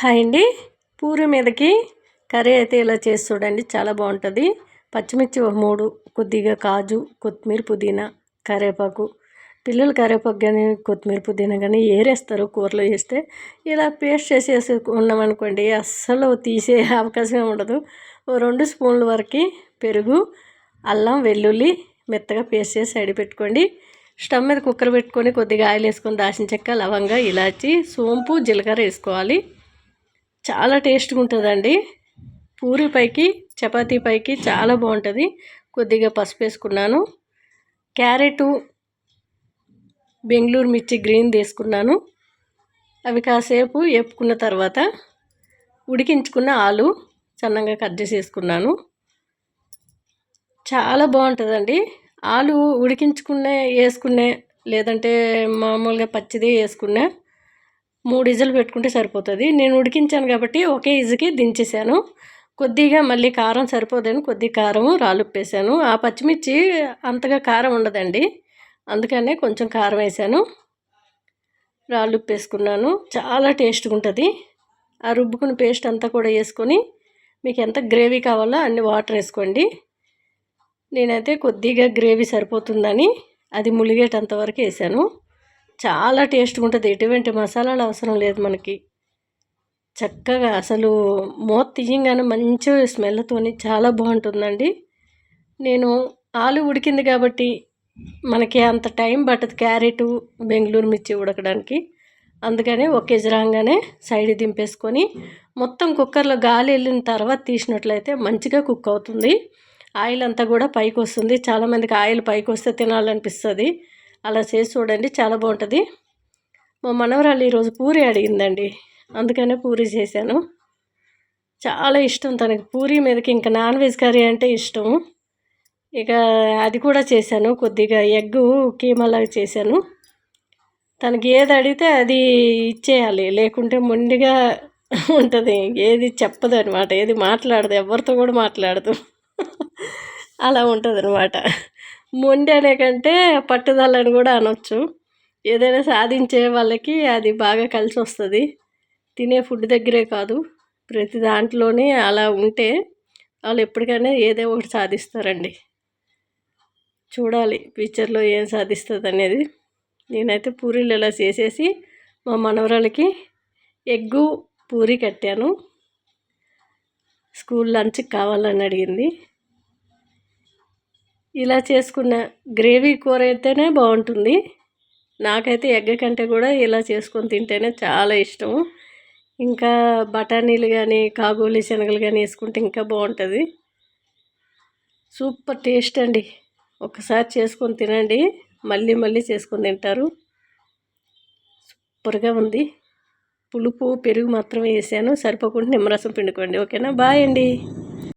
Hi అండి. పూరి మీదకి curry అయితే ఇలా చేసి చూడండి చాలా బాగుంటుంది. పచ్చిమిర్చి ఒక మూడు కొద్దిగా కాజు కొత్తిమీర పుదీనా కరివేపాకు పిల్లలు కరివేపాకు కానీ కొత్తిమీర పుదీనా కానీ ఏరేస్తారు కూరలో వేస్తే. ఇలా పేస్ట్ చేసేసి ఉన్నామనుకోండి అస్సలు తీసే అవకాశమే ఉండదు. ఓ రెండు స్పూన్ల వరకు పెరుగు అల్లం వెల్లుల్లి మెత్తగా పేస్ట్ చేసి సైడ్ పెట్టుకోండి. స్టవ్ మీద కుక్కర్ పెట్టుకొని కొద్దిగా ఆయిల్ వేసుకొని దాచిన చెక్క లవంగా ఇలాచి సోంపు జీలకర్ర వేసుకోవాలి. చాలా టేస్ట్గా ఉంటుందండి పూరి పైకి చపాతీ పైకి చాలా బాగుంటుంది. కొద్దిగా పసుపు వేసుకున్నాను. క్యారెటు బెంగళూరు మిర్చి గ్రీన్ తీసుకున్నాను. అవి కాసేపు వేపుకున్న తర్వాత ఉడికించుకున్న ఆలు సన్నంగా కట్ చేసేసుకున్నాను చాలా బాగుంటుందండి. ఆలు ఉడికించుకునే వేసుకునే లేదంటే మామూలుగా పచ్చిదే వేసుకున్నా మూడు ఇజులు పెట్టుకుంటే సరిపోతుంది. నేను ఉడికించాను కాబట్టి ఒకే ఇజుకి దించేసాను. కొద్దిగా మళ్ళీ కారం సరిపోదని కొద్ది కారం రాలుప్పేసాను ఆ పచ్చిమిర్చి అంతగా కారం ఉండదండి. అందుకనే కొంచెం కారం వేసాను. రాళ్ళుప్పేసుకున్నాను. చాలా టేస్ట్గా ఉంటుంది. ఆ రుబ్బుకుని పేస్ట్ అంతా కూడా వేసుకొని మీకు ఎంత గ్రేవీ కావాలో అన్ని వాటర్ వేసుకోండి. నేనైతే కొద్దిగా గ్రేవీ సరిపోతుందని అది ములిగేటంత వరకు వేసాను. చాలా టేస్ట్గా ఉంటుంది. ఎటువంటి మసాలాలు అవసరం లేదు మనకి. చక్కగా అసలు మూత తీయంగానే మంచి స్మెల్తోని చాలా బాగుంటుందండి. నేను ఆలు ఉడికింది కాబట్టి మనకి అంత టైం పట్టదు క్యారెట్ బెంగళూరు మిర్చి ఉడకడానికి. అందుకని ఒక రాగానే సైడ్ దింపేసుకొని మొత్తం కుక్కర్లో గాలి వెళ్ళిన తర్వాత తీసినట్లయితే మంచిగా కుక్ అవుతుంది. ఆయిల్ అంతా కూడా పైకి వస్తుంది చాలామందికి ఆయిల్ పైకి వస్తే తినాలనిపిస్తుంది. అలా చేసి చూడండి చాలా బాగుంటుంది. మా మనవరాలు ఈరోజు పూరి అడిగిందండి. అందుకనే పూరి చేశాను. చాలా ఇష్టం తనకి. పూరి మీదకి ఇంకా నాన్ వెజ్ కర్రీ అంటే ఇష్టం. ఇక అది కూడా చేశాను. కొద్దిగా ఎగ్గు కీమలాగా చేశాను. తనకి ఏది అడిగితే అది ఇచ్చేయాలి. లేకుంటే మొండిగా ఉంటుంది. ఏది చెప్పదు అనమాట ఏది మాట్లాడదు. ఎవరితో కూడా మాట్లాడదు. అలా ఉంటుంది అనమాట మొండి అనే కంటే పట్టుదలని కూడా అనొచ్చు. ఏదైనా సాధించే వాళ్ళకి అది బాగా కలిసి వస్తుంది తినే ఫుడ్ దగ్గరే కాదు. ప్రతి దాంట్లోనే అలా ఉంటే వాళ్ళు ఎప్పటికైనా ఏదో ఒకటి సాధిస్తారండి. చూడాలి ఫ్యూచర్లో ఏం సాధిస్తుంది అనేది నేనైతే పూరీలు ఇలా చేసేసి మా మనవరాలకి ఎగ్గు పూరి కట్టాను. స్కూల్ లంచ్కి కావాలని అడిగింది. ఇలా చేసుకున్న గ్రేవీ కూర అయితేనే బాగుంటుంది. నాకైతే ఎగ్గ కంటే కూడా ఇలా చేసుకొని తింటేనే చాలా ఇష్టం. ఇంకా బఠానీలు కానీ కాగోలి శనగలు కానీ వేసుకుంటే ఇంకా బాగుంటుంది. సూపర్ టేస్ట్ అండి. ఒకసారి చేసుకొని తినండి. మళ్ళీ మళ్ళీ చేసుకొని తింటారు. సూపర్గా ఉంది. పులుపు పెరుగు మాత్రమే వేసాను. సరిపోకుండా నిమ్మరసం పిండుకోండి. ఓకేనా? బాయ్ అండి.